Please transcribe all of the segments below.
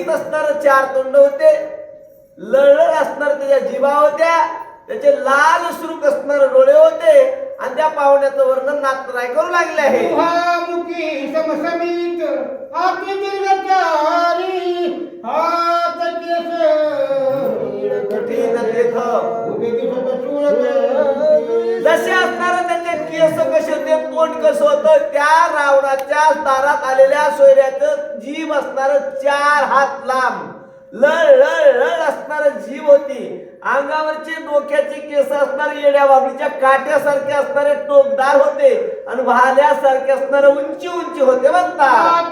लगीत असणार चार तोंड होते लळळ असणार त्याच्या जीवा होत्या त्याचे लाल सुरूक असणारे डोळे होते आणि त्या पाहुण्याचं वर्णन नाथराय करू लागले आहे. मुखी समसमित आती दीर्घचारी हात केस कठीण देख उभे दिसत चूळत जसे असणार त्याचे केस कसे होते तोंड कसं होतं त्या रावणाच्या दारात आलेल्या सोयऱ्याचं जीव असणार चार हात लांब. लळ लळ लळ असणार जीव होती. अंगावरचे डोक्याचे केस असणारे येड्या बाबळीच्या काट्यासारखे असणारे टोकदार होते आणि भाल्यासारखे असणारे उंची उंची होते म्हणतात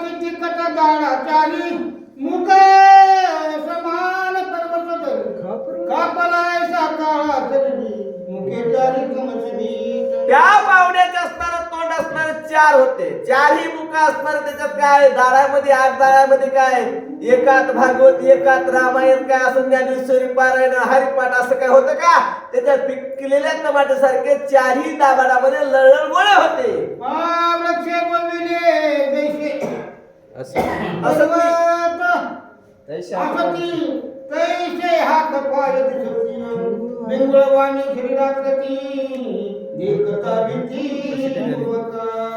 समान त्या पावड्याचे असणारं तोंड असणारे चार होते. चारही मुख असणार त्याच्यात काय? दारामध्ये आठ दारामध्ये काय? एकात भागवत एकात रामायण काय असं ज्ञानेश्वरी पारायण हरिपाठ असं काय होतं का? त्याच्यात पिकलेल्या टमाट्यासारखे चारही दाबाडामध्ये लळण गोळे होते. श्रीराकृती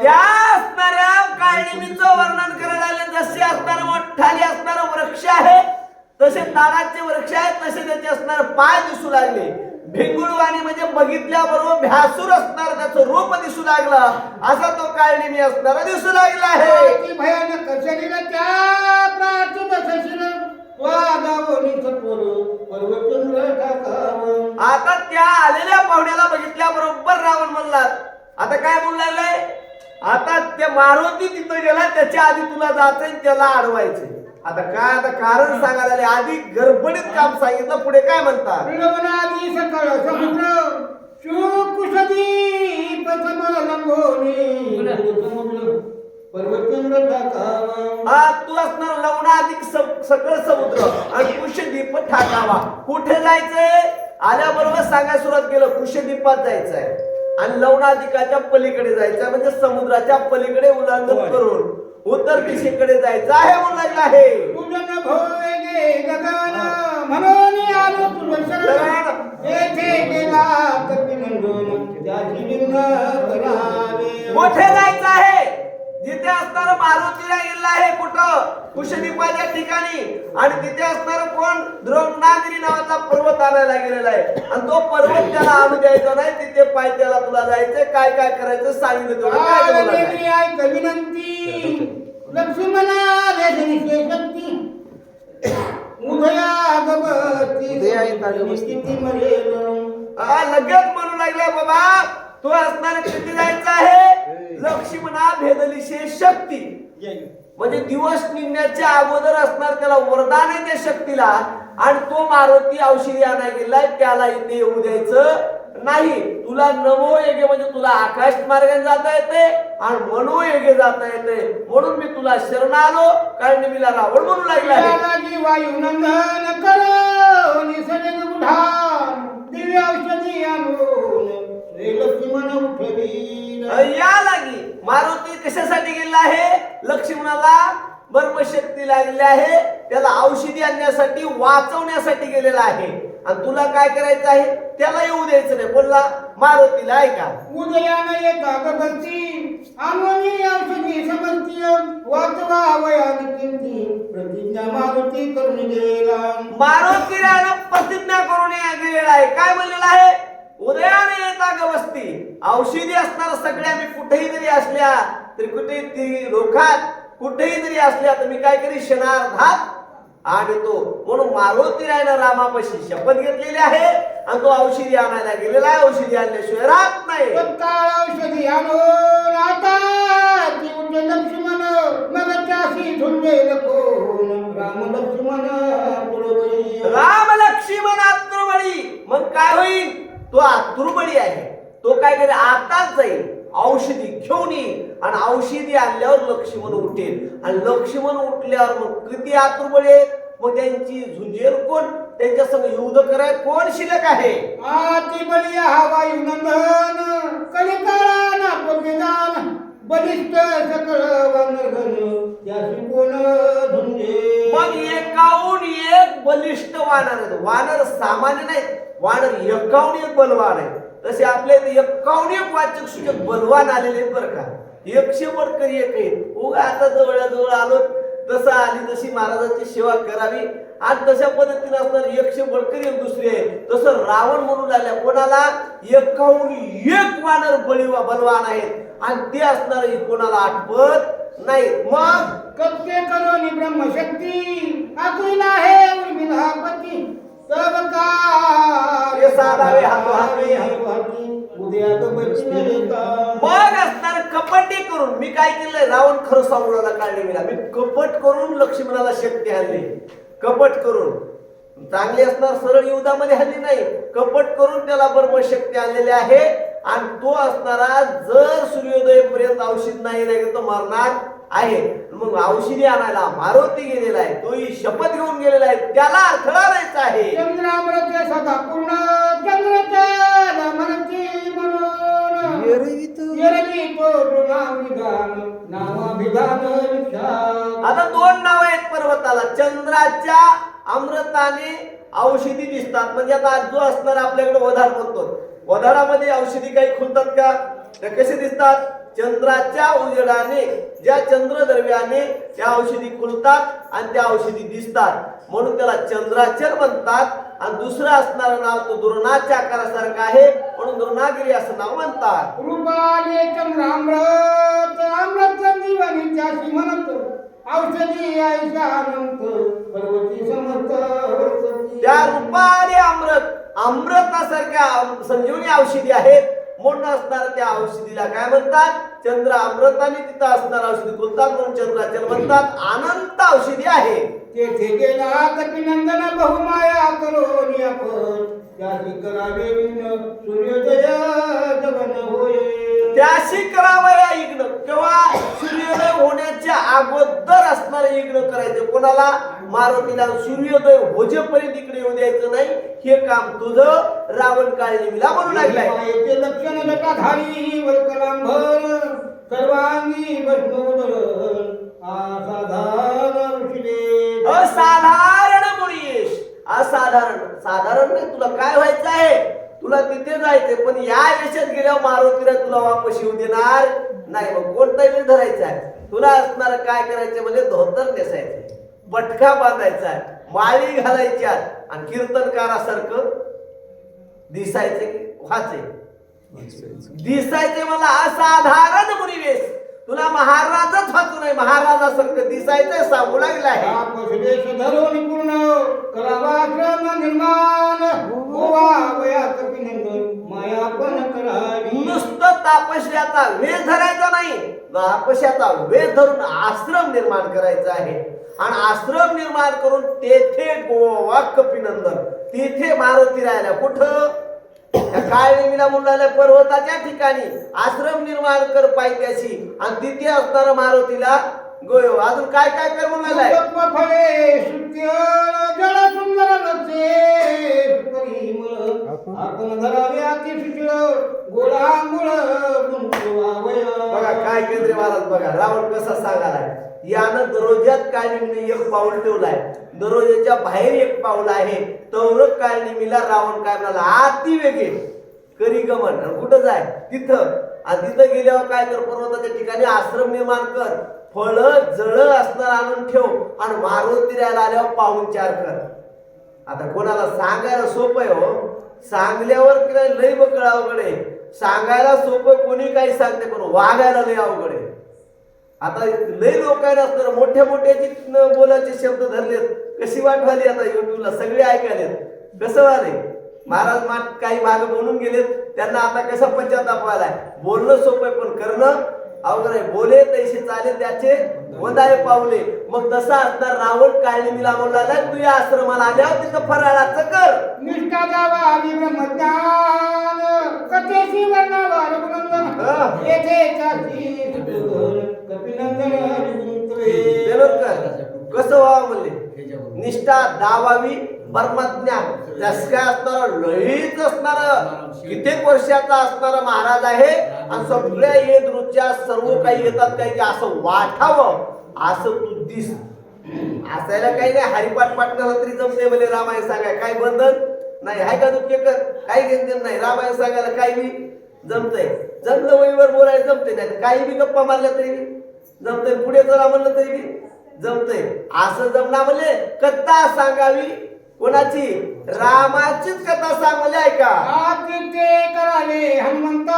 त्या असणाऱ्या काळनिमीचं वर्णन करायला आले जसे असणारे मोठाले असणारे वृक्ष आहे तसे ताडाचे वृक्ष आहेत तसे त्याचे असणारे पाय दिसू लागले. भिंगुळवाणी म्हणजे बघितल्याबरोबर भ्यासूर असणार त्याचं रूप दिसू लागलं. असा तो काळनिमी असणारा दिसू लागला आहे. भयानक शरीर त्या पर्वचंद्र टाकावं. आता त्या आलेल्या पाहुण्याला बघितल्याबरोबर रावण म्हणलात आता काय म्हणू लागलाय? आता ते मारुती तिथं गेला त्याच्या आधी तुला जायचंय त्याला अडवायचंय. आता काय आता कारण सांगायला आले आधी गडबडीत काम सांगितलं पुढे काय म्हणतात विलवनादी सकळ समुद्र शुकुशदीप समुद्र पर्वचंद्र टाकावं हा तू असणार लवणाधिक स- सकळ समुद्र. आणि कुशदीप ठाकावा कुठे जायचंय? आल्याबरोबर सांगायला सुरुवात केलं कुशदीपात जायचंय. आणि लवणाधिकाच्या पलीकडे जायचंय म्हणजे समुद्राच्या पलीकडे उल्लंघन करून उत्तर दिशेकडे जायचं आहे म्हणून लागलं आहे म्हणून जिथे असणार मारुतीला गेलेला आहे कुठं? कुशदीपाच्या ठिकाणी. आणि तिथे असणार कोण? द्रोणागिरी नावाचा पर्वत आणायला गेलेला आहे. आणि तो पर्वत त्याला आणू द्यायचा नाही. तिथे पाय त्याला तुला जायचं काय काय करायचं सांगितलं तेवढं. काय आल ते बोलायचं. देवी ऐक विनंती लक्ष्मणा शक्ती. गवती. किती मरेल? हा, लगेच म्हणू लागला बाबा तू असणार किती जायचं आहे. लक्ष्मणा भेदलिशे शक्ती. म्हणजे दिवस निघण्याच्या अगोदर असणार त्याला वरदान आहे त्या शक्तीला. आणि तो मारुती औषधी आणायला गेलाय त्याला इथे येऊ द्यायचं नाही. तुला नमो येगे म्हणजे तुला आकाश मार्गाने जाता येते आणि मनो येगे जाता येते. म्हणून मी तुला शरण आलो. कारण मी रावण म्हणून लागला वायुनंदन कशासाठी गेलेला आहे. लक्ष्मणाला बर्मशक्ती लागलेली आहे. त्याला औषधी आणण्यासाठी वाचवण्यासाठी गेलेला आहे. आणि तुला काय करायचं आहे? त्याला येऊ द्यायचं नाही. बोलला मारुतीला ऐका. उदयान येता गगनची आणून औषधी समजती वाचवा वयान किंती प्रतिज्ञा मारुती करून गेला. मारुतीला प्रतिज्ञा करून गेलेला आहे. काय म्हणलेला आहे? उदयाने येता गवस्ती. औषधी असणार सगळ्या मी कुठेही जरी असल्या तरी कुठे ती रोखात कुठेही जरी असल्या तर मी काय करी क्षणार्धात आणि तो म्हणून मारुती रायनं रामापाशी शपथ घेतलेली आहे आणि तो औषधी आणायला गेलेला आहे. औषधी आणल्याशिवाय राहत नाही. औषधी आणून आता लक्ष्मण. झुंजेल कोण राम लक्ष्मण राम लक्ष्मण आतुरबळी. मग काय होईल? तो आतुरबळी आहे. तो काय करेल आताच जाईल. औषधी घेऊन येईल. आणि औषधी आणल्यावर लक्ष्मण उठेल. आणि लक्ष्मण उठल्यावर मग किती आतुरबळी मग त्यांची झुंजेल कोण? त्यांच्या संग युद्ध कराय कोण शिल्लक आहे? आती कलिकाळा ना बलिष्ठ सकळ वनघन त्याशी कोण धुंजे मग एका बलिष्ठ वानर आहेत. वानर सामान्य नाही वानर एकावन्न एक बलवान आहे तसे आपले एकावन्न एक वाचक सूचक बलवान आलेले बरं का. एकशे बडकरी एक आहे. उगा आता जवळजवळ आलो तसं आली तशी महाराजांची सेवा करावी. आणि तशा पद्धतीने असणार एकशे बडकरी एक दुसरी आहे. तसं रावण म्हणून आल्या कोणाला? एकावन्न एक वानर बळीवा बलवान आहेत. आणि ते असणार कोणाला आठवत नाही. मग? कत्ते करोनी ब्रह्मशक्ती. अतुला आहे उर्मिलापती सब हे साधावे हातोहाती. उद्या तो. मग असणार कपटी करून मी काय केलंय? रावण खरं सांगूला काढले मी मी कपट करून लक्ष्मणाला शक्ती हल्ली कपट करून. चांगली असणार सरळ युद्धामध्ये हल्ली नाही. कपट करून त्याला बरोबर शक्ती आलेली आहे. आणि तो असणारा जर सूर्योदयपर्यंत औषध नाही राहिलं तर मरणार आहे. मग औषधी आणायला मारुती गेलेला आहे. तोही शपथ घेऊन गेलेला आहे. त्याला अडथळा द्यायचा आहे. चंद्रामृत पूर्ण आता दोन नाव आहेत पर्वताला. चंद्राच्या अमृताने औषधी दिसतात. म्हणजे आता जो असणार आपल्याकडे वधार म्हणतो. वधारामध्ये औषधी काही खुलतात का? ते कसे दिसतात? चंद्राच्या उजेडाने ज्या चंद्रद्रव्याने त्या औषधी खुलतात आणि त्या औषधी दिसतात. म्हणून त्याला चंद्राचर म्हणतात आणि दुसरं असणारं नाव तो दुर्णाच्या आकारासारखं आहे. म्हणून दुर्णागिरी असं नाव म्हणतात. रूपाले चंद्रामृत अमृत जीवनीच्या म्हणत औषधी पर्वती समर्थ. त्या रूपाने अमृत अमृतासारख्या अम- संजीवनी औषधी आहेत. म्हणून असणार त्या औषधीला? काय म्हणतात? चंद्र अमृताने तिथं असणार औषधी. बोलतात म्हणून चंद्राचल म्हणतात. अनंत औषधी आहे. तेथे गेला कपिनंदन बहुमाया करोनी आपण. त्याची करावे विघ्न सूर्योदय जगन होय. त्याशी करावया इग्न किंवा सूर्योदय होण्याच्या अगोदर असणार इग्न करायचं. कोणाला? मारुतीला सूर्योदय होजेपर्यंत इकडे येऊ द्यायचं नाही. हे काम तुझं रावण काळजीला म्हणू लागलाय. मायेचे लक्षण जटाधारी वल्कलांभर सर्वांगी वैष्णवधर असाधारण असाधारण मुळीश असाधारण. साधारण नाही तुला काय व्हायचं आहे? तुला तिथे जायचंय पण या यशात गेल्यावर मारुतीला तुला वापस येऊ देणार नाही. मग कोणता वेळ धरायचा आहे? तुला असणार काय करायचं? म्हणजे धोतर नेसायचं. पटका बांधायचा आहे माळी घालायच्या आणि कीर्तनकारासारखं दिसायचं की व्हायचंय. दिसायचे मला असाधारण मुनिवेश. तुला महाराजच व्हायचं नाही महाराजासारखं दिसायचंय सांगू लागलं आहे. धरून पूर्ण करावा निर्माण. माया पण करावी. नुसतं तापस्याचा वेध धरायचा नाही तापस्याचा वेध धरून आश्रम निर्माण करायचा आहे. आणि आश्रम निर्माण करून तेथे गोवा कपिनंदन तिथे मारुती राहिल्या. कुठं? त्या काळनेमीला मुलाला पर्वताच्या ठिकाणी. आश्रम निर्माण कर पायथ्याशी. आणि तिथे असणारा मारुतीला गोयो अजून काय काय कर बघा काय केंद्रीय महाराज बघा. रावण कसा सांगालाय यानं दरोज्यात काळनिमीने एक पाऊल ठेवलाय. दरोज्याच्या बाहेर एक पाऊल आहे. तवरक काळनिमीला रावण काय म्हणाला? आती वेगे. करी गमन. कुठं जाय? तिथं. आणि तिथं गेल्यावर काय कर? पर्वताच्या ठिकाणी आश्रम निर्माण कर. फळ जळ असणार आणून ठेव. आणि मारुतीला आल्यावर पाहुणचार कर. आता कोणाला सांगायला सोपं आहे हो? सांगल्यावर की नाही लय बकळ अवघड आहे. सांगायला सोपं कोणी काही सांगते पण वागायला लय अवघड आहे. आता लय लोकांना असणार मोठ्या मोठ्याची बोलायचे शब्द धरलेत कशी वाट झाली आता युट्यूबला सगळे ऐकायलेत. कसं झाले महाराज मात काही मागे बोलून गेलेत त्यांना आता कसा पश्चाताप आलाय बोलणं सोपं आहे पण करणं अवघड आहे. बोले तैसे चाले त्याचे वदाय पावले. मग तसा असणार रावण काळणी मिला म्हणला तू या आश्रमाला आल्यावर तिथं फराळाचं कर. निष्ठा द्यावा ब्रह्मज्ञान कथेशी वर्णावा. रघुनंदन. येथे चाची कपिनंदन बेलोरकर कसं व्हावं म्हणले? निष्ठा दावावी परमज्ञान. त्यास असणार लईच असणार कित्येक वर्षाचा असणारा महाराज आहे. आणि सगळ्या येत रुच्या सर्व काही येतात काही की असं वाटावं असं तू दिस. असायला काही नाही हरिपाठ पाठणाला तरी जमते म्हणजे रामायण सांगाय काय बंधन? नाही हाय का दुखेकर? काही घेणं नाही रामायण सांगायला काही बी? जमतंय. जमलं वहीवर बोलायला जमते नाही काही बी गप्पा मारल्या तरी बी? जमतंय. पुढे चला म्हणलं तरी बी? जमतंय. असं जमना म्हणजे कथा सांगावी कोणाची? रामाचीच कथा सांग म्हणजे ऐका आती ते करावे हनुमंत.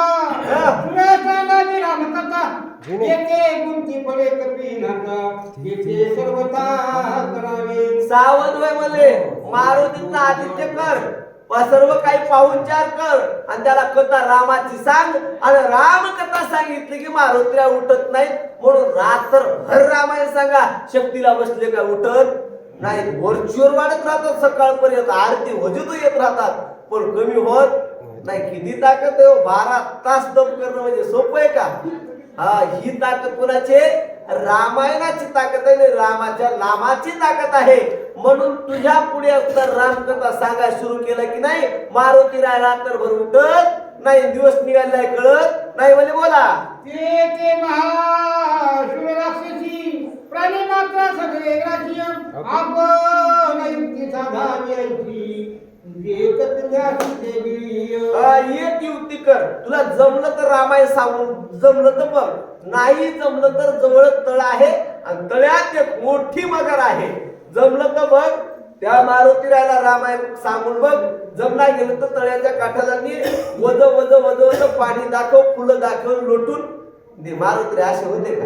तुला सांगावी रामकथा. येथे गुंती कपी येथे करावे. सावध वय मले. मारुतीचा आदित्य कर. सर्व काही पाहुणचार कर. आणि त्याला कथा रामाची सांग. आणि राम कथा सांगितली की मारुतीला उठत नाही म्हणून रात्रभर रामायण सांगा. शक्तीला बसले का उठत? नाही वरचीवर वाढत राहतात सकाळपर्यंत आरती वजूद येत राहतात पण कमी होत नाही. किती ताकद आहे हो? बारा तास दम करणं म्हणजे सोपं आहे का? हा ही ताकद कुणाची रामायणाची ताकद आहे रामाच्या नामाची ताकद आहे. म्हणून तुझ्या पुढे असता रामकथा सांगायला सुरू केलं की नाही मारुती राय रात्रभर उठत नाही दिवस निघालाय कळत नाही म्हणजे बोला. ते ते प्राणी मात्र सगळे ग्राह्य आपण युक्ती साधावी ऐकी. एक युक्ती कर. तुला जमलं तर रामायण सांगून जमलं तर बघ. नाही जमलं तर जवळ तळ आहे आणि तळ्यात एक मोठी मगर आहे. जमलं तर बघ त्या मारुती राहायला रामायण सांगून बघ. जमला गेलं तर तळ्याच्या काठाला नी वज वज वज वज पाणी दाखव फुलं दाखव लोटून. मारुती असे होते का?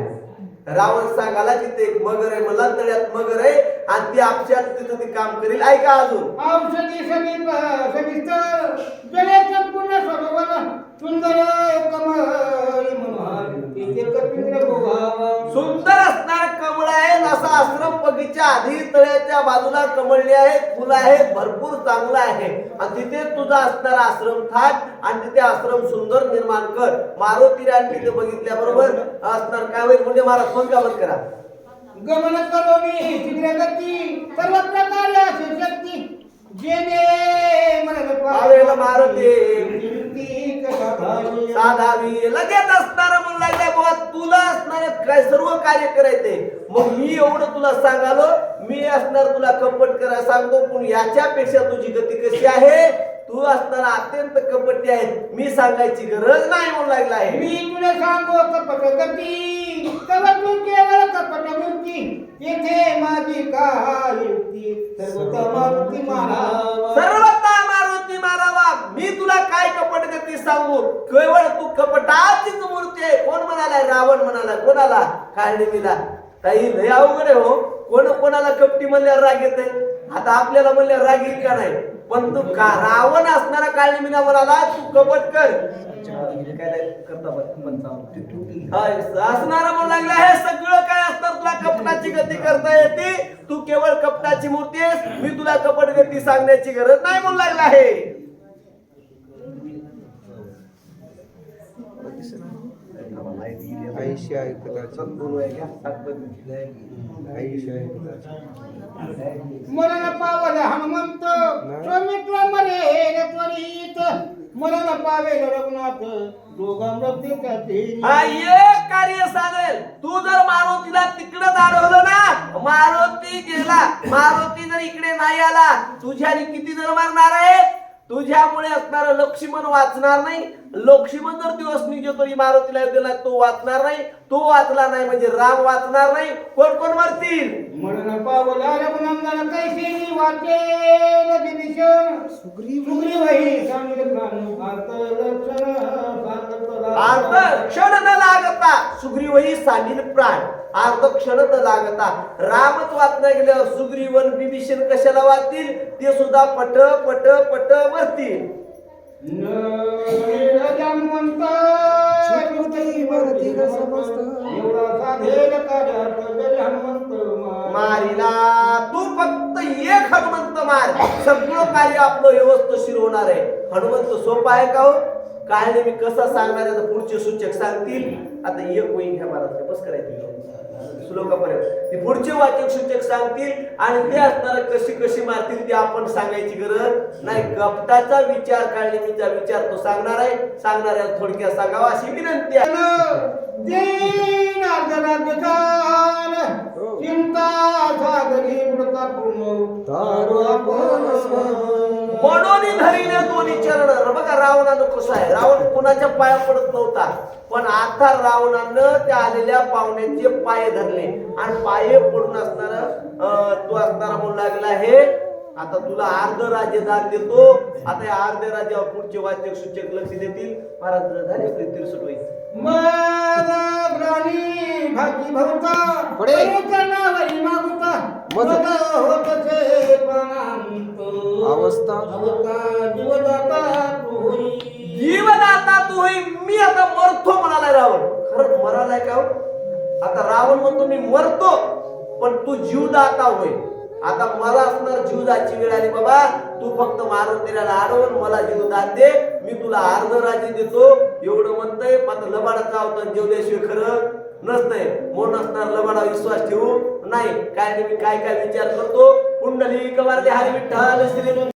रावण सांगाला तिथे एक मगर आहे मला तळ्यात मगर आहे. आणि ती आपशात तिथं ती काम करेल. ऐका अजून. औषधी समीप सविस्तर जले संपूर्ण सरोवर सुंदर कमळी मनोहर सुंदर असणार कमळ आहे असा आश्रम बगीचा आधी तळ्याच्या बाजूला कमळले आहेत फुलं आहेत भरपूर चांगलं आहे. आणि तिथे तुझा असणार आश्रम थाट आणि तिथे आश्रम सुंदर निर्माण कर. मारुती राणी तिथे बघितल्याबरोबर असणार काय होईल? म्हणजे का बंद करा? गमन करोमी शीघ्र गती सर्व प्रकारे असे शक्ती. जेने मला मारते. साधावी. लगेच असणार म्हणून लागल्या बाबा तुला असणार काय? सर्व कार्य करायचे. मग मी एवढं तुला सांगालो मी असणार तुला कंपट करायला सांगतो पण याच्यापेक्षा तुझी गती कशी आहे? तू असणार अत्यंत कपटी आहे मी सांगायची गरज नाही म्हणून लागला आहे. मी तुला सांगू कपट गती. तू केवळ कपट मूर्ती येथे माझी काय युक्ती सर्व मारुती मारावा. सर्वता मारुती मारावा. मी तुला काय कपट गती सांगू? केवळ तू कपटाचीच मूर्ती आहे. कोण म्हणाला रावण म्हणाला. कोणाला? काळनिमीला ताई लय अवघड हो. कोण कोणाला कपटी म्हणल्यावर राग येते आता आपल्याला म्हणले राग येईल का नाही? पण तू का रावण असणारा काळनिमीला म्हणाला तू कपट कर. असणारा म्हणू लागला हे सगळं काय असतं? तुला कपटाची गती करता येते? तू केवळ कपटाची मूर्ती आहेस. मी तुला कपट गती सांगण्याची गरज नाही म्हणू लागला आहे ऐंशी आहे कदाचित ऐंशी आहे कदाचित मरण पावल हनुमंत त्वरित. मरण पावेल रघुनाथ कार्य साधेल तू जर मारुतीला तिकडे अडवलं ना मारुती गेला. मारुती जर इकडे नाही आला तुझ्याने किती जण मारणार आहे तुझ्यामुळे असणारं लक्ष्मण वाचणार नाही. लक्ष्मण जर दिवस निघतो तरी मारुतीला गेला तो वाचणार नाही. तो वाचला नाही म्हणजे राम वाचणार नाही. कोण कोण मरतील? मरण पावला रघुनंदन कैसे वाचेल विभीषण सुग्रीव. सांगितलं भारत लक्षण. अर्ध क्षण न लागता सुग्रीवही सांगील प्राण. अर्ध क्षण न लागता रामच वाचण्या गेल्यावर सुग्रीवन बिभीषण कशाला वाचतील? ते सुद्धा पट पट पट मरतील मारिला तू फक्त एक हनुमंत मार. सगळं कार्य आपलं व्यवस्थित होणार आहे. हनुमंत सोपं आहे का हो? काळने मी कसं सांगणार आहे तर पुढचे सूचक सांगतील. आता एक वही घ्या महाराज बस करायचं श्लोकापर्यंत. ती पुढचे वाचक सूचक सांगतील आणि ते असणार कशी कशी मारतील ते आपण सांगायची गरज नाही. कपटाचा विचार काढणीचा विचार तो सांगणार आहे. सांगणाऱ्याला थोडक्यात सांगावा अशी विनंती आहे. चिंता सागरी मृता तारो आपण म्हणून धरीने दोन्ही चरण. र- बघा रावणानं कसं आहे? रावण कुणाच्या पाया पडत नव्हता पण आता रावणानं त्या आलेल्या पाहुण्यांचे पाय धरले. आणि पाये पडून असणार तो असणारा म्हणू लागला हे आता तुला अर्ध राज्य दान देतो. आता या अर्ध राज्यावर पुढचे वाचक सूचक लक्ष देतील. महाराज झाले तिरसट होईल. मग ग्राणी भागी भवता पुढे. चरणावरी मागुता मज. मग होतचे प्राणांत अवस्था. अवस्था जीवदाता तू होई. जीवदाता तू होई मी आता मरतो म्हणालाय रावण खरं मरालाय का हो? आता रावण म्हणतो मी मरतो पण तू जीवदाता होय आता मला असणार जीवदाची वेळ आली बाबा तू फक्त मारून तेऱ्याला अडवून मला जीवदात दे मी तुला अर्ध राज्य देतो एवढं म्हणतंय मात्र लबाडा चावतात जेवल्याशिवाय खरं नसतंय. मोठ असणार लबाडा विश्वास ठेवू नाही. काय नाही मी काय काय विचार करतो? कुंडली कमारले हरी विठ्ठल श्री